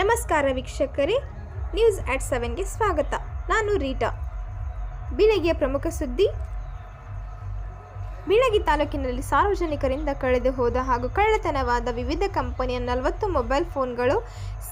ನಮಸ್ಕಾರ ವೀಕ್ಷಕರೇ ನ್ಯೂಸ್ ಆಟ್ ಸೆವೆನ್ಗೆ ಸ್ವಾಗತ. ನಾನು ರೀಟಾ. ಬೀಳಗಿಯ ಪ್ರಮುಖ ಸುದ್ದಿ, ಬೀಳಗಿ ತಾಲೂಕಿನಲ್ಲಿ ಸಾರ್ವಜನಿಕರಿಂದ ಕಳೆದು ಹೋದ ಹಾಗೂ ಕಳ್ಳತನವಾದ ವಿವಿಧ ಕಂಪನಿಯ ನಲವತ್ತು ಮೊಬೈಲ್ ಫೋನ್ಗಳು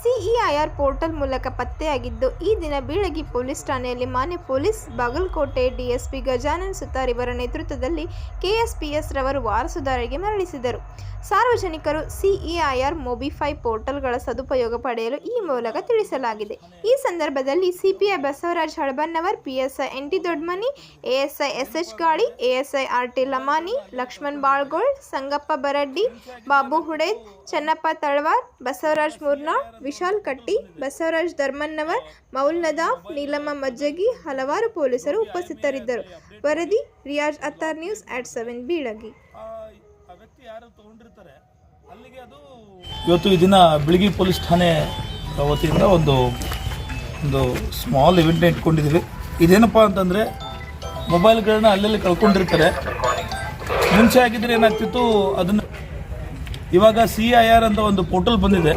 ಸಿಇಐಆರ್ ಪೋರ್ಟಲ್ ಮೂಲಕ ಪತ್ತೆಯಾಗಿದ್ದು, ಈ ದಿನ ಬೀಳಗಿ ಪೊಲೀಸ್ ಠಾಣೆಯಲ್ಲಿ ಮಾನ್ಯ ಪೊಲೀಸ್ ಬಾಗಲಕೋಟೆ ಡಿಎಸ್ಪಿ ಗಜಾನನ್ ಸುತಾರ್ ಇವರ ನೇತೃತ್ವದಲ್ಲಿ ಕೆಎಸ್ಪಿಎಸ್ ರವರು ವಾರಸುದಾರರಿಗೆ ಮರಳಿಸಿದರು. ಸಾರ್ವಜನಿಕರು ಸಿಇಐಆರ್ ಮೊಬಿಫೈ ಪೋರ್ಟಲ್ಗಳ ಸದುಪಯೋಗ ಪಡೆಯಲು ಈ ಮೂಲಕ ತಿಳಿಸಲಾಗಿದೆ. ಈ ಸಂದರ್ಭದಲ್ಲಿ CPI Basavaraj Halabannavar PSI N T Dodmani, ASI SH Gali, ASI R T Lamani, Lakshman Balgol, Sangappa Baraddi, Babu Huded, Channappa Talawar, Basavaraj Murnal Vishal Katti, Basavaraj Dharmannavar Moul Nadaf, Neelamma Majjagi ಹಲವಾರು ಪೊಲೀಸರು ಉಪಸ್ಥಿತರಿದ್ದರು. ವರದಿ Riyaz Attar news at seven Bilagi. ಯಾರು ತಗೊಂಡಿರ್ತಾರೆ, ಅಲ್ಲಿಗೆ ಅದು ಇವತ್ತು ಈ ದಿನ ಬಿಳಿಗಿ ಪೊಲೀಸ್ ಠಾಣೆ ವತಿಯಿಂದ ಒಂದು ಒಂದು ಸ್ಮಾಲ್ ಇವೆಂಟ್ನ ಇಟ್ಕೊಂಡಿದ್ದೀವಿ. ಇದೇನಪ್ಪ ಅಂತಂದರೆ ಮೊಬೈಲ್ಗಳನ್ನ ಅಲ್ಲಲ್ಲಿ ಕಳ್ಕೊಂಡಿರ್ತಾರೆ. ಮುಂಚೆ ಆಗಿದ್ರೆ ಏನಾಗ್ತಿತ್ತು, ಅದನ್ನು ಇವಾಗ ಸಿ ಐ ಆರ್ ಅಂತ ಒಂದು ಪೋರ್ಟಲ್ ಬಂದಿದೆ.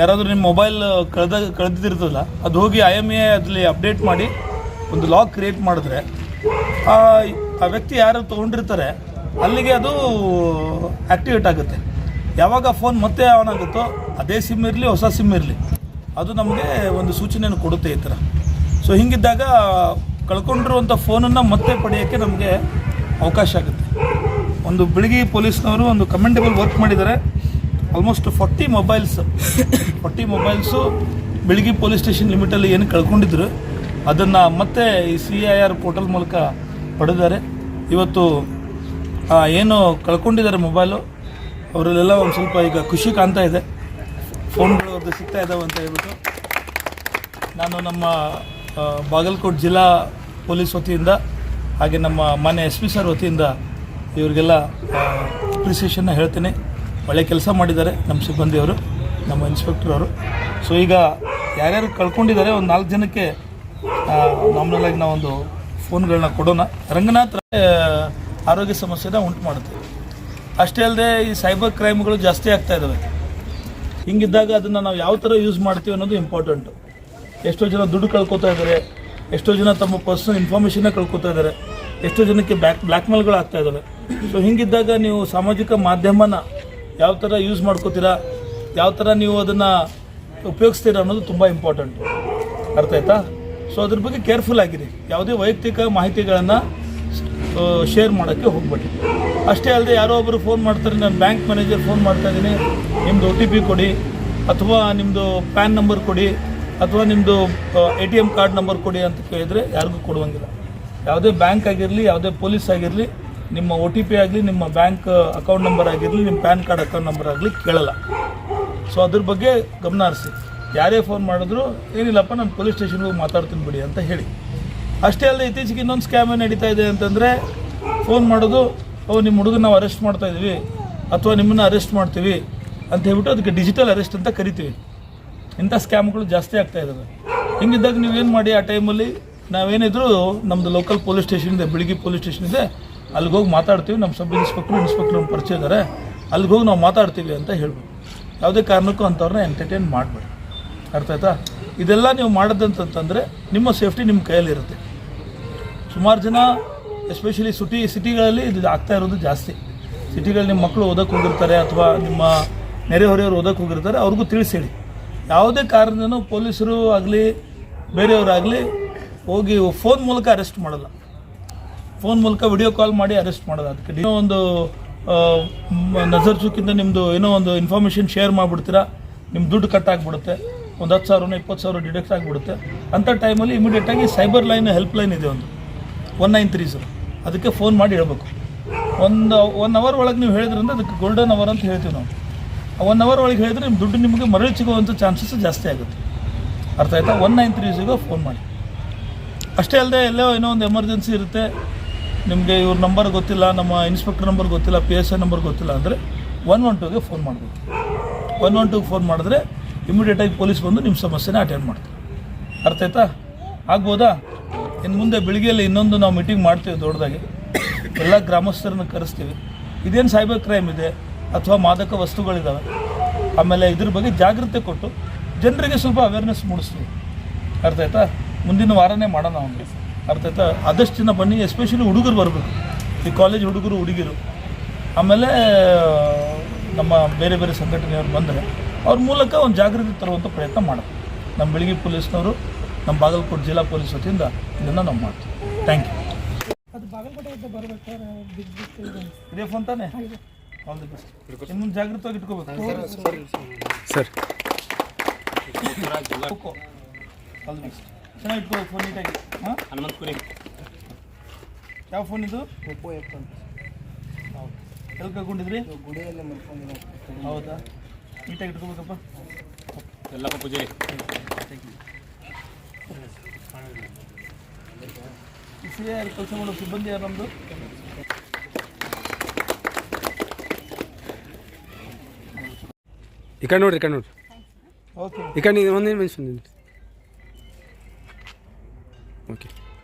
ಯಾರಾದರೂ ನಿಮ್ಮ ಮೊಬೈಲ್ ಕಳೆದ ಕಳೆದಿರ್ತದಲ್ಲ ಅದು ಹೋಗಿ ಐ ಎಂ ಎ ಅದರಲ್ಲಿ ಅಪ್ಡೇಟ್ ಮಾಡಿ, ಒಂದು ಲಾಕ್ ಕ್ರಿಯೇಟ್ ಮಾಡಿದ್ರೆ ಆ ವ್ಯಕ್ತಿ ಯಾರು ತೊಗೊಂಡಿರ್ತಾರೆ ಅಲ್ಲಿಗೆ ಅದು ಆ್ಯಕ್ಟಿವೇಟ್ ಆಗುತ್ತೆ. ಯಾವಾಗ ಫೋನ್ ಮತ್ತೆ ಆನ್ ಆಗುತ್ತೋ ಅದೇ ಸಿಮ್ ಇರಲಿ, ಹೊಸ ಸಿಮ್ ಇರಲಿ. ಅದು ನಮಗೆ ಒಂದು ಸೂಚನೆಯನ್ನು ಕೊಡುತ್ತೆ ಈ ಥರ ಸೊ ಹಿಂಗಿದ್ದಾಗ ಕಳ್ಕೊಂಡಿರುವಂಥ ಫೋನನ್ನು ಮತ್ತೆ ಪಡೆಯೋಕ್ಕೆ ನಮಗೆ ಅವಕಾಶ ಆಗುತ್ತೆ. ಒಂದು ಬೆಳಗಿ ಪೊಲೀಸ್ನವರು ಒಂದು ಕಮೆಂಡೇಬಲ್ ವರ್ಕ್ ಮಾಡಿದ್ದಾರೆ. Almost forty mobiles forty mobiles ಬೆಳಗ್ಗೆ ಪೊಲೀಸ್ ಸ್ಟೇಷನ್ ಲಿಮಿಟಲ್ಲಿ ಏನು ಕಳ್ಕೊಂಡಿದ್ರು. ಅದನ್ನು ಮತ್ತೆ ಈ ಸಿ ಐ ಆರ್ ಪೋರ್ಟಲ್ ಮೂಲಕ ಪಡೆದಿದ್ದಾರೆ. ಇವತ್ತು ಏನು ಕಳ್ಕೊಂಡಿದ್ದಾರೆ ಮೊಬೈಲು ಅವರಲ್ಲೆಲ್ಲ ಒಂದು ಸ್ವಲ್ಪ ಈಗ ಖುಷಿ ಕಾಣ್ತಾ ಇದೆ. ಫೋನ್ಗಳು ಅವ್ರದ್ದು ಸಿಗ್ತಾ ಇದ್ದಾವೆ ಅಂತ ಹೇಳ್ಬಿಟ್ಟು. ನಾನು ನಮ್ಮ ಬಾಗಲಕೋಟೆ ಜಿಲ್ಲಾ ಪೊಲೀಸ್ ವತಿಯಿಂದ ಹಾಗೆ ನಮ್ಮ ಮಾನ್ಯ ಎಸ್ ಪಿ ಸರ್ ವತಿಯಿಂದ ಇವರಿಗೆಲ್ಲ ಅಪ್ರಿಸಿಯೇಷನ್ನ ಹೇಳ್ತೀನಿ. ಒಳ್ಳೆ ಕೆಲಸ ಮಾಡಿದ್ದಾರೆ ನಮ್ಮ ಸಿಬ್ಬಂದಿಯವರು ನಮ್ಮ ಇನ್ಸ್ಪೆಕ್ಟರ್ ಅವರು. ಸೊ ಈಗ ಯಾರ್ಯಾರು ಕಳ್ಕೊಂಡಿದ್ದಾರೆ, ಒಂದು ನಾಲ್ಕು ಜನಕ್ಕೆ ನಾರ್ಮಲ್ ಆಗಿ ನಾವೊಂದು ಫೋನ್ಗಳನ್ನ ಕೊಡೋಣ. ರಂಗನಾಥ್ ಆರೋಗ್ಯ ಸಮಸ್ಯೆನ ಉಂಟು ಮಾಡುತ್ತೆ. ಅಷ್ಟೇ ಅಲ್ಲದೆ ಈ ಸೈಬರ್ ಕ್ರೈಮ್ಗಳು ಜಾಸ್ತಿ ಆಗ್ತಾ ಇದ್ದಾವೆ ಹಿಂಗಿದ್ದಾಗ ಅದನ್ನು ನಾವು ಯಾವ ಥರ ಯೂಸ್ ಮಾಡ್ತೀವಿ ಅನ್ನೋದು ಇಂಪಾರ್ಟೆಂಟು ಎಷ್ಟೋ ಜನ ದುಡ್ಡು ಕಳ್ಕೊತಾ ಇದ್ದಾರೆ ಎಷ್ಟೋ ಜನ ತಮ್ಮ ಪರ್ಸನಲ್ ಇನ್ಫಾರ್ಮೇಷನ್ನ ಕಳ್ಕೊತಾ ಇದ್ದಾರೆ ಎಷ್ಟೋ ಜನಕ್ಕೆ ಬ್ಯಾಕ್ ಬ್ಲ್ಯಾಕ್ ಮೇಲ್ಗಳು ಆಗ್ತಾ ಇದ್ದಾವೆ ಸೊ ಹಿಂಗಿದ್ದಾಗ ನೀವು ಸಾಮಾಜಿಕ ಮಾಧ್ಯಮನ ಯಾವ ಥರ ಯೂಸ್ ಮಾಡ್ಕೋತೀರಾ, ಯಾವ ಥರ ನೀವು ಅದನ್ನು ಉಪಯೋಗಿಸ್ತೀರಾ ಅನ್ನೋದು ತುಂಬ ಇಂಪಾರ್ಟೆಂಟು ಅರ್ಥ ಆಯ್ತಾ? ಸೊ ಅದ್ರ ಬಗ್ಗೆ ಕೇರ್ಫುಲ್ ಆಗಿರಿ. ಯಾವುದೇ ವೈಯಕ್ತಿಕ ಮಾಹಿತಿಗಳನ್ನು ಶೇರ್ ಮಾಡೋಕ್ಕೆ ಹೋಗ್ಬೇಡಿ ಅಷ್ಟೇ ಅಲ್ಲದೆ ಯಾರೋ ಒಬ್ಬರು ಫೋನ್ ಮಾಡ್ತಾರೆ, ನಾನು ಬ್ಯಾಂಕ್ ಮ್ಯಾನೇಜರ್ ಫೋನ್ ಮಾಡ್ತಾ ಇದ್ದೀನಿ. ನಿಮ್ಮದು ಒ ಟಿ ಪಿ ಕೊಡಿ, ಅಥವಾ ನಿಮ್ಮದು ಪ್ಯಾನ್ ನಂಬರ್ ಕೊಡಿ, ಅಥವಾ ನಿಮ್ಮದು A T M card number ಕೊಡಿ ಅಂತ ಕೇಳಿದರೆ ಯಾರಿಗೂ ಕೊಡುವಂಗಿಲ್ಲ. ಯಾವುದೇ ಬ್ಯಾಂಕ್ ಆಗಿರಲಿ, ಯಾವುದೇ ಪೊಲೀಸ್ ಆಗಿರಲಿ, ನಿಮ್ಮ ಒ ಟಿ ಪಿ ಆಗಲಿ, ನಿಮ್ಮ ಬ್ಯಾಂಕ್ ಅಕೌಂಟ್ ನಂಬರ್ ಆಗಿರಲಿ, ನಿಮ್ಮ ಪ್ಯಾನ್ ಕಾರ್ಡ್ ಅಕೌಂಟ್ ನಂಬರ್ ಆಗಲಿ ಕೇಳಲ್ಲ. ಸೊ ಅದ್ರ ಬಗ್ಗೆ ಗಮನ ಹರಿಸಿ. ಯಾರೇ ಫೋನ್ ಮಾಡಿದ್ರು, ಏನಿಲ್ಲಪ್ಪ, ನಾನು ಪೊಲೀಸ್ ಸ್ಟೇಷನ್ಗೆ ಹೋಗಿ ಮಾತಾಡ್ತೀನಿ ಬಿಡಿ ಅಂತ ಹೇಳಿ. ಅಷ್ಟೇ ಅಲ್ಲದೆ ಇತ್ತೀಚೆಗೆ ಇನ್ನೊಂದು ಸ್ಕ್ಯಾಮ್ ಏನು ನಡೀತಾ ಇದೆ ಅಂತಂದರೆ ಫೋನ್ ಮಾಡೋದು, ಓ ನಿಮ್ಮ ಹುಡುಗನ ನಾವು ಅರೆಸ್ಟ್ ಮಾಡ್ತಾ ಇದ್ದೀವಿ ಅಥವಾ ನಿಮ್ಮನ್ನು ಅರೆಸ್ಟ್ ಮಾಡ್ತೀವಿ ಅಂತ ಹೇಳ್ಬಿಟ್ಟು ಅದಕ್ಕೆ ಡಿಜಿಟಲ್ ಅರೆಸ್ಟ್ ಅಂತ ಕರಿತೀವಿ. ಇಂಥ ಸ್ಕ್ಯಾಮ್ಗಳು ಜಾಸ್ತಿ ಆಗ್ತಾ ಇದ್ದಾವೆ. ಹಿಂಗಿದ್ದಾಗ ನೀವೇನು ಮಾಡಿ ಆ ಟೈಮಲ್ಲಿ ನಾವೇನಿದ್ರು ನಮ್ಮದು ಲೋಕಲ್ ಪೊಲೀಸ್ ಸ್ಟೇಷನ್ ಇದೆ ಬೆಳಿಗ್ಗೆ ಪೊಲೀಸ್ ಸ್ಟೇಷನ್ ಇದೆ, ಅಲ್ಲಿಗೆ ಹೋಗಿ ಮಾತಾಡ್ತೀವಿ ನಮ್ಮ ಸಬ್ ಇನ್ಸ್ಪೆಕ್ಟ್ರು ಇನ್ಸ್ಪೆಕ್ಟ್ರ್ ನಮ್ಮ ಪರಿಚಯ ಇದ್ದಾರೆ ಅಲ್ಲಿಗೆ ಹೋಗಿ ನಾವು ಮಾತಾಡ್ತೀವಿ ಅಂತ ಹೇಳ್ಬೋದು ಯಾವುದೇ ಕಾರಣಕ್ಕೂ ಅಂಥವ್ರನ್ನ ಎಂಟರ್ಟೈನ್ ಮಾಡಬೇಡಿ. ಅರ್ಥ ಆಯ್ತಾ? ಇದೆಲ್ಲ ನೀವು ಮಾಡೋದಂತಂತಂದರೆ ನಿಮ್ಮ ಸೇಫ್ಟಿ ನಿಮ್ಮ ಕೈಯಲ್ಲಿರುತ್ತೆ. ಸುಮಾರು ಜನ, ಎಸ್ಪೆಷಲಿ ಸಿಟಿ, ಸಿಟಿಗಳಲ್ಲಿ ಇದು ಆಗ್ತಾ ಇರೋದು ಜಾಸ್ತಿ. ಸಿಟಿಗಳಲ್ಲಿ ನಿಮ್ಮ ಮಕ್ಕಳು ಓದಕ್ಕೆ ಹೋಗಿರ್ತಾರೆ ಅಥವಾ ನಿಮ್ಮ ನೆರೆಹೊರೆಯವರು ಓದಕ್ಕೆ ಹೋಗಿರ್ತಾರೆ, ಅವ್ರಿಗೂ ತಿಳಿಸೇಳಿ ಯಾವುದೇ ಕಾರಣನೂ ಪೊಲೀಸರು ಆಗಲಿ ಬೇರೆಯವರಾಗಲಿ ಹೋಗಿ ಫೋನ್ ಮೂಲಕ ಅರೆಸ್ಟ್ ಮಾಡಲ್ಲ. ಫೋನ್ ಮೂಲಕ ವಿಡಿಯೋ ಕಾಲ್ ಮಾಡಿ ಅರೆಸ್ಟ್ ಮಾಡೋದು ಅದಕ್ಕೆ ಏನೋ ಒಂದು ನಜರ್ ಚುಕ್ಕಿಂದ ನಿಮ್ಮದು ಏನೋ ಒಂದು ಇನ್ಫಾರ್ಮೇಷನ್ ಶೇರ್ ಮಾಡಿಬಿಡ್ತೀರಾ ನಿಮ್ಮ ದುಡ್ಡು ಕಟ್ ಆಗಿಬಿಡುತ್ತೆ. ಒಂದು ಹತ್ತು ಸಾವಿರನೋ ಇಪ್ಪತ್ತು ಸಾವಿರ ಡಿಡಕ್ಟ್ ಆಗಿಬಿಡುತ್ತೆ. ಅಂಥ ಟೈಮಲ್ಲಿ ಇಮಿಡಿಯೇಟಾಗಿ ಸೈಬರ್ ಲೈನ್ ಹೆಲ್ಪ್ ಲೈನ್ ಇದೆ ಒಂದು. ಒನ್ ನೈನ್ ತ್ರೀ ಸರ್ ಅದಕ್ಕೆ ಫೋನ್ ಮಾಡಿ ಹೇಳಬೇಕು. ಒಂದು ಒನ್ ಅವರ್ ಒಳಗೆ ನೀವು ಹೇಳಿದ್ರಿಂದ ಅದಕ್ಕೆ ಗೋಲ್ಡನ್ ಅವರ್ ಅಂತ ಹೇಳ್ತೀವಿ ನಾವು. ಒನ್ ಅವರ್ ಒಳಗೆ ಹೇಳಿದ್ರೆ ನಿಮ್ಮ ದುಡ್ಡು ನಿಮಗೆ ಮರಳಿ ಸಿಗುವಂಥ ಚಾನ್ಸಸ್ ಜಾಸ್ತಿ ಆಗುತ್ತೆ. ಅರ್ಥ ಆಯ್ತಾ? One nine three zero phone ಮಾಡಿ. ಅಷ್ಟೇ ಅಲ್ಲದೆ ಎಲ್ಲೋ ಏನೋ ಒಂದು ಎಮರ್ಜೆನ್ಸಿ ಇರುತ್ತೆ. ನಿಮಗೆ ಇವ್ರ ನಂಬರ್ ಗೊತ್ತಿಲ್ಲ, ನಮ್ಮ ಇನ್ಸ್ಪೆಕ್ಟರ್ ನಂಬರ್ ಗೊತ್ತಿಲ್ಲ ಪಿ ಎಸ್ ಐ ನಂಬರ್ ಗೊತ್ತಿಲ್ಲ ಅಂದರೆ ಒನ್ ಒನ್ ಟೂಗೆ ಫೋನ್ ಮಾಡಬೇಕು ಒನ್ ಒನ್ ಟೂಗೆ ಫೋನ್ ಮಾಡಿದ್ರೆ ಇಮಿಡಿಯೇಟಾಗಿ ಪೊಲೀಸ್ ಬಂದು ನಿಮ್ಮ ಸಮಸ್ಯೆನ ಅಟೆಂಡ್ ಮಾಡ್ತಾರೆ. ಅರ್ಥ ಆಯ್ತಾ? ಆಗ್ಬೋದಾ? ಇನ್ನು ಮುಂದೆ ಬೆಳಿಗ್ಗೆಯಲ್ಲಿ ಇನ್ನೊಂದು ನಾವು ಮೀಟಿಂಗ್ ಮಾಡ್ತೀವಿ ದೊಡ್ಡದಾಗಿ. ಎಲ್ಲ ಗ್ರಾಮಸ್ಥರನ್ನ ಕರೆಸ್ತೀವಿ. ಇದೇನು ಸೈಬರ್ ಕ್ರೈಮ್ ಇದೆ ಅಥವಾ ಮಾದಕ ವಸ್ತುಗಳಿದ್ದಾವೆ ಆಮೇಲೆ ಇದ್ರ ಬಗ್ಗೆ ಜಾಗೃತಿ ಕೊಟ್ಟು ಜನರಿಗೆ ಸ್ವಲ್ಪ ಅವೇರ್ನೆಸ್ ಮೂಡಿಸ್ತೀವಿ. ಅರ್ಥ ಆಯ್ತಾ? ಮುಂದಿನ ವಾರನೇ ಮಾಡೋಣ ಅವನಿಗೆ ಅರ್ಥ ಆಯ್ತಾ? ಆದಷ್ಟು ಜನ ಬನ್ನಿ ಎಸ್ಪೆಷಲಿ ಹುಡುಗರು ಬರಬೇಕು. ಈ ಕಾಲೇಜ್ ಹುಡುಗರು, ಹುಡುಗಿರು. ಆಮೇಲೆ, ನಮ್ಮ ಬೇರೆ ಬೇರೆ ಸಂಘಟನೆಯವರು ಬಂದರೆ ಅವ್ರ ಮೂಲಕ ಒಂದು ಜಾಗೃತಿ ತರುವಂಥ ಪ್ರಯತ್ನ ಮಾಡೋದು ನಮ್ಮ ಬೆಳಗ್ಗೆ ಪೊಲೀಸ್ನವರು ನಮ್ಮ ಬಾಗಲಕೋಟೆ ಜಿಲ್ಲಾ ಪೊಲೀಸ್ ವತಿಯಿಂದ ಇದನ್ನು ನಾವು ಮಾಡ್ತೀವಿ. ಥ್ಯಾಂಕ್ ಯು ಅದು ಬಾಗಲಕೋಟೆಯಿಂದ ಬರಬೇಕಾದ್ರೆ ಇದೇ. ಫೋನ್ ತಾನೇ ಆಲ್ ದಿ ಬೆಸ್ಟ್ ಇನ್ನೊಂದು ಜಾಗೃತವಾಗಿ ಇಟ್ಕೋಬೇಕು. ಸರ್ ಆಲ್ ದಿ ಬೆಸ್ಟ್ ಚೆನ್ನಾಗಿ ಇಟ್ಕೋಬೇಕು ಫೋನ್ ನೀಟಾಗಿ ಹಾಂ? ಹನುಮಂತಪುರಿ ಯಾವ ಫೋನ್ ಇದು? ಎಲ್ಲಿ ಕರ್ಕೊಂಡಿದ್ರಿ? ಹೌದಾ? ನೀಟಾಗಿ ಇಟ್ಕೋಬೇಕಪ್ಪ ಎಲ್ಲಪ್ಪ ಪೂಜಾರಿ ಸಿ ಆರ್ ಕೆಲಸ ಮಾಡೋ ಸಿಬ್ಬಂದಿ ಯಾರು ನಮ್ಮದು ಈ ಕಡೆ ನೋಡ್ರಿ ಈ ಕಡೆ ನೋಡ್ರಿ ಓಕೆ ಈ ಕಡೆ ಒಂದೇ ಮೆನ್ಷನ್ ಓಕೆ